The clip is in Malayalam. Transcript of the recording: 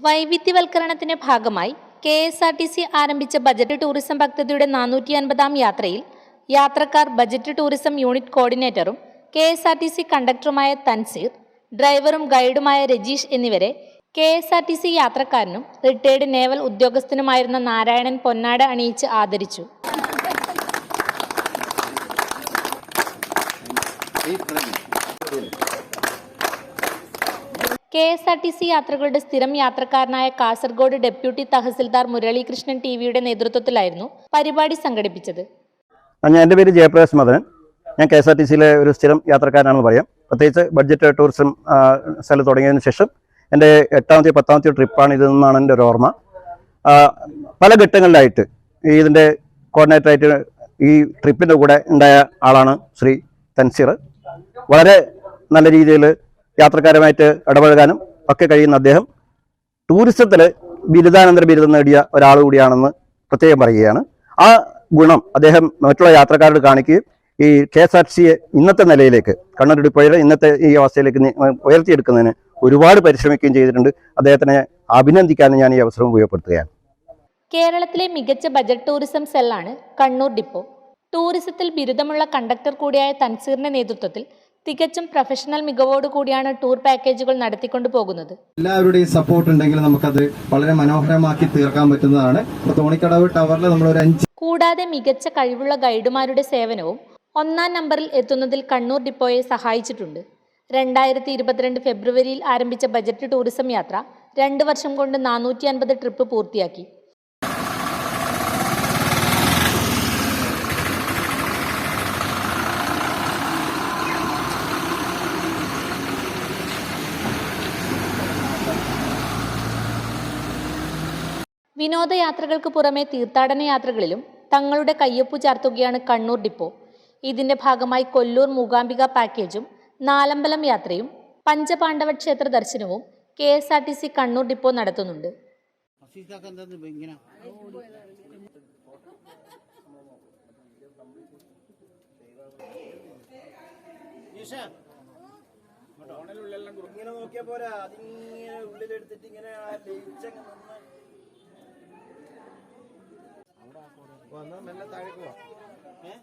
വൈവിധ്യവൽക്കരണത്തിന്റെ ഭാഗമായി K S R T C ആരംഭിച്ച ബജറ്റ് ടൂറിസം പദ്ധതിയുടെ നാനൂറ്റി അൻപതാം യാത്രയിൽ യാത്രക്കാർ budget tourism unit കോർഡിനേറ്ററും K S R T C കണ്ടക്ടറുമായ Thanseer ഡ്രൈവറും ഗൈഡുമായ രജീഷ് എന്നിവരെ K S R T C യാത്രക്കാരനും retired naval ഉദ്യോഗസ്ഥനുമായിരുന്ന നാരായണൻ പൊന്നാട് അണിയിച്ച് ആദരിച്ചു. K S R T C യാത്രകളുടെ സ്ഥിരം യാത്രക്കാരനായ കാസർഗോഡ് ഡെപ്യൂട്ടി തഹസിൽദാർ മുരളീകൃഷ്ണൻ ടി വിയുടെ നേതൃത്വത്തിലായിരുന്നു പരിപാടി സംഘടിപ്പിച്ചത്. ഞാൻ എന്റെ പേര് ജയപ്രകാശ് മദനൻ ഞാൻ കെ എസ് ആർ ടി സിയിലെ ഒരു സ്ഥിരം യാത്രക്കാരനാണെന്ന് പറയാം. പ്രത്യേകിച്ച് ബഡ്ജറ്റ് ടൂറിസം സ്ഥലം തുടങ്ങിയതിന് ശേഷം എന്റെ എട്ടാമത്തെ പത്താമത്തെ ട്രിപ്പാണ് ഇതെന്നാണ് എന്റെ ഒരു ഓർമ്മ. പല ഘട്ടങ്ങളിലായിട്ട് ഈ ഇതിന്റെ കോർഡിനേറ്ററായിട്ട് ഈ ട്രിപ്പിന്റെ കൂടെ ഉണ്ടായ ആളാണ് ശ്രീ തൻസീർ. വളരെ നല്ല രീതിയിൽ യാത്രക്കാരുമായിട്ട് ഇടപഴകാനും ഒക്കെ കഴിയുന്ന അദ്ദേഹം ടൂറിസത്തിൽ ബിരുദാനന്തര ബിരുദം നേടിയ ഒരാൾ കൂടിയാണെന്ന് പ്രത്യേകം പറയുകയാണ്. ആ ഗുണം അദ്ദേഹം മറ്റുള്ള യാത്രക്കാരോട് കാണിക്കുകയും ഈ കെ എസ് ആർ സിയെ ഇന്നത്തെ നിലയിലേക്ക് കണ്ണൂർ ഡിപ്പോയുടെ ഇന്നത്തെ ഈ അവസ്ഥയിലേക്ക് ഉയർത്തിയെടുക്കുന്നതിന് ഒരുപാട് പരിശ്രമിക്കുകയും ചെയ്തിട്ടുണ്ട്. അദ്ദേഹത്തിനെ അഭിനന്ദിക്കാനും ഞാൻ ഈ അവസരം ഉപയോഗപ്പെടുത്തുകയാണ്. കേരളത്തിലെ മികച്ച ബജറ്റ് ടൂറിസം സെല്ലാണ് കണ്ണൂർ ഡിപ്പോ. ടൂറിസത്തിൽ ബിരുദമുള്ള കണ്ടക്ടർ കൂടിയായ തൻസീറിന്റെ നേതൃത്വത്തിൽ തികച്ചും പ്രൊഫഷണൽ മികവോട് കൂടിയാണ് ടൂർ പാക്കേജുകൾ നടത്തിക്കൊണ്ടു പോകുന്നത്. എല്ലാവരുടെയും സപ്പോർട്ട് ഉണ്ടെങ്കിൽ നമുക്കത് വളരെ മനോഹരമാക്കി തീർക്കാൻ പറ്റുന്നതാണ്. തോണിക്കടവ് ടവറിൽ നമ്മൾ ഒരു അഞ്ച് കൂടാതെ മികച്ച കഴിവുള്ള ഗൈഡുമാരുടെ സേവനവും ഒന്നാം നമ്പറിൽ എത്തുന്നതിൽ കണ്ണൂർ ഡിപ്പോയെ സഹായിച്ചിട്ടുണ്ട്. രണ്ടായിരത്തി ഇരുപത്തിരണ്ട് ഫെബ്രുവരിയിൽ ആരംഭിച്ച ബജറ്റ് ടൂറിസം യാത്ര രണ്ട് വർഷം കൊണ്ട് നാനൂറ്റി അൻപത് ട്രിപ്പ് പൂർത്തിയാക്കി. വിനോദയാത്രകൾക്ക് പുറമെ തീർത്ഥാടന യാത്രകളിലും തങ്ങളുടെ കയ്യൊപ്പു ചാർത്തുകയാണ് കണ്ണൂർ ഡിപ്പോ. ഇതിന്റെ ഭാഗമായി കൊല്ലൂർ മൂകാംബിക പാക്കേജും നാലമ്പലം യാത്രയും പഞ്ചപാണ്ഡവ ക്ഷേത്ര ദർശനവും K S R T C Kannur depot നടത്തുന്നുണ്ട്. ഇങ്ങനെ നോക്കിയാ പോരാ. അതിങ്ങനെ ഉള്ളിലെടുത്തിട്ട് ഇങ്ങനെ വന്നാ മെല്ലെ താഴേക്ക് പോവാം ഏഹ്